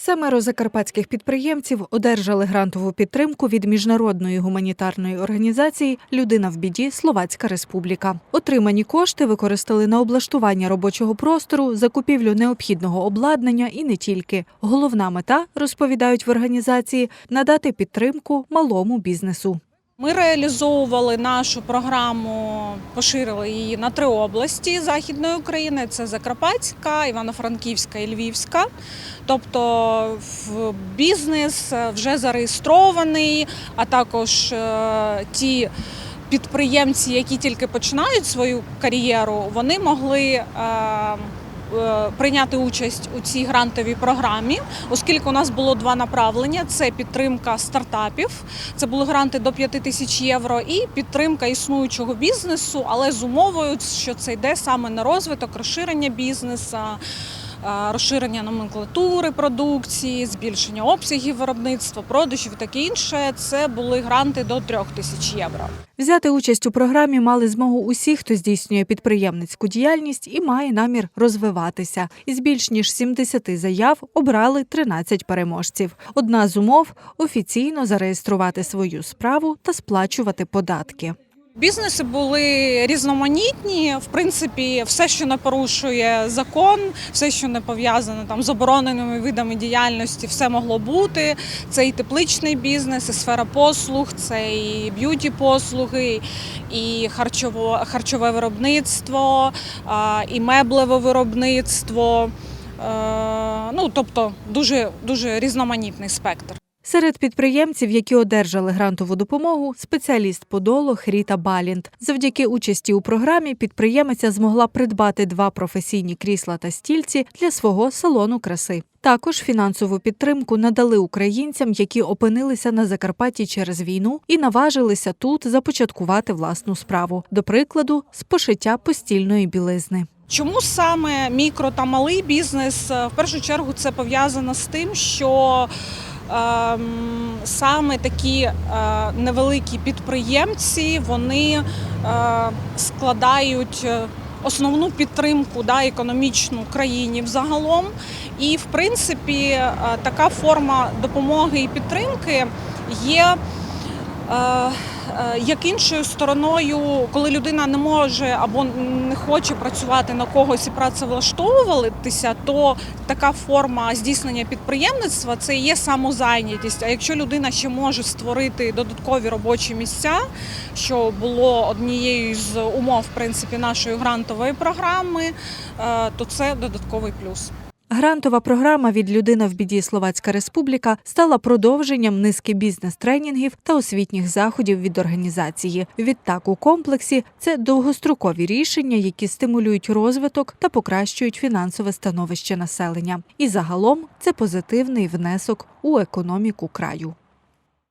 Семеро закарпатських підприємців одержали грантову підтримку від міжнародної гуманітарної організації Людина в біді Словацька Республіка. Отримані кошти використали на облаштування робочого простору, закупівлю необхідного обладнання і не тільки. Головна мета, розповідають в організації, надати підтримку малому бізнесу. Ми реалізовували нашу програму, поширили її на три області Західної України: це Закарпатська, Івано-Франківська і Львівська. Тобто бізнес вже зареєстрований, а також е, ті підприємці, які тільки починають свою кар'єру, вони могли. Е, Прийняти участь у цій грантовій програмі, оскільки у нас було два направлення: це підтримка стартапів, це були гранти до 5 тисяч євро, і підтримка існуючого бізнесу, але з умовою, що це йде саме на розвиток, розширення бізнесу, розширення номенклатури продукції, збільшення обсягів виробництва, продажів і таке інше. Це були гранти до 3 тисяч євро. Взяти участь у програмі мали змогу усі, хто здійснює підприємницьку діяльність і має намір розвиватися. Із більш ніж 70 заяв обрали 13 переможців. Одна з умов офіційно зареєструвати свою справу та сплачувати податки. Бізнеси були різноманітні. В принципі, все, що не порушує закон, все, що не пов'язане там з забороненими видами діяльності, все могло бути. Це і тепличний бізнес, і сфера послуг, це і б'юті послуги, і харчово, харчове виробництво, і меблеве виробництво. Е, Ну, тобто дуже дуже різноманітний спектр. Серед підприємців, які одержали грантову допомогу, спеціаліст подолог Ріта Балінт. Завдяки участі у програмі підприємиця змогла придбати два професійні крісла та стільці для свого салону краси. Також фінансову підтримку надали українцям, які опинилися на Закарпатті через війну і наважилися тут започаткувати власну справу. До прикладу, з пошиття постільної білизни. Чому саме мікро та малий бізнес? Е, В першу чергу це пов'язано з тим, що саме такі е, невеликі підприємці вони е, складають. е, Основну підтримку да, економічну країні взагалом, і в принципі така форма допомоги і підтримки є як іншою стороною, коли людина не може або не хоче працювати на когось і працевлаштовуватися, то така форма здійснення підприємництва це є самозайнятість. А якщо людина ще може створити додаткові робочі місця, що було однією з умов в принципі нашої грантової програми, е, то це додатковий плюс. Грантова програма від Людина в біді Словацька Республіка стала продовженням низки бізнес-тренінгів та освітніх заходів від організації. Відтак у комплексі це довгострокові рішення, які стимулюють розвиток та покращують фінансове становище населення. І загалом це позитивний внесок у економіку краю.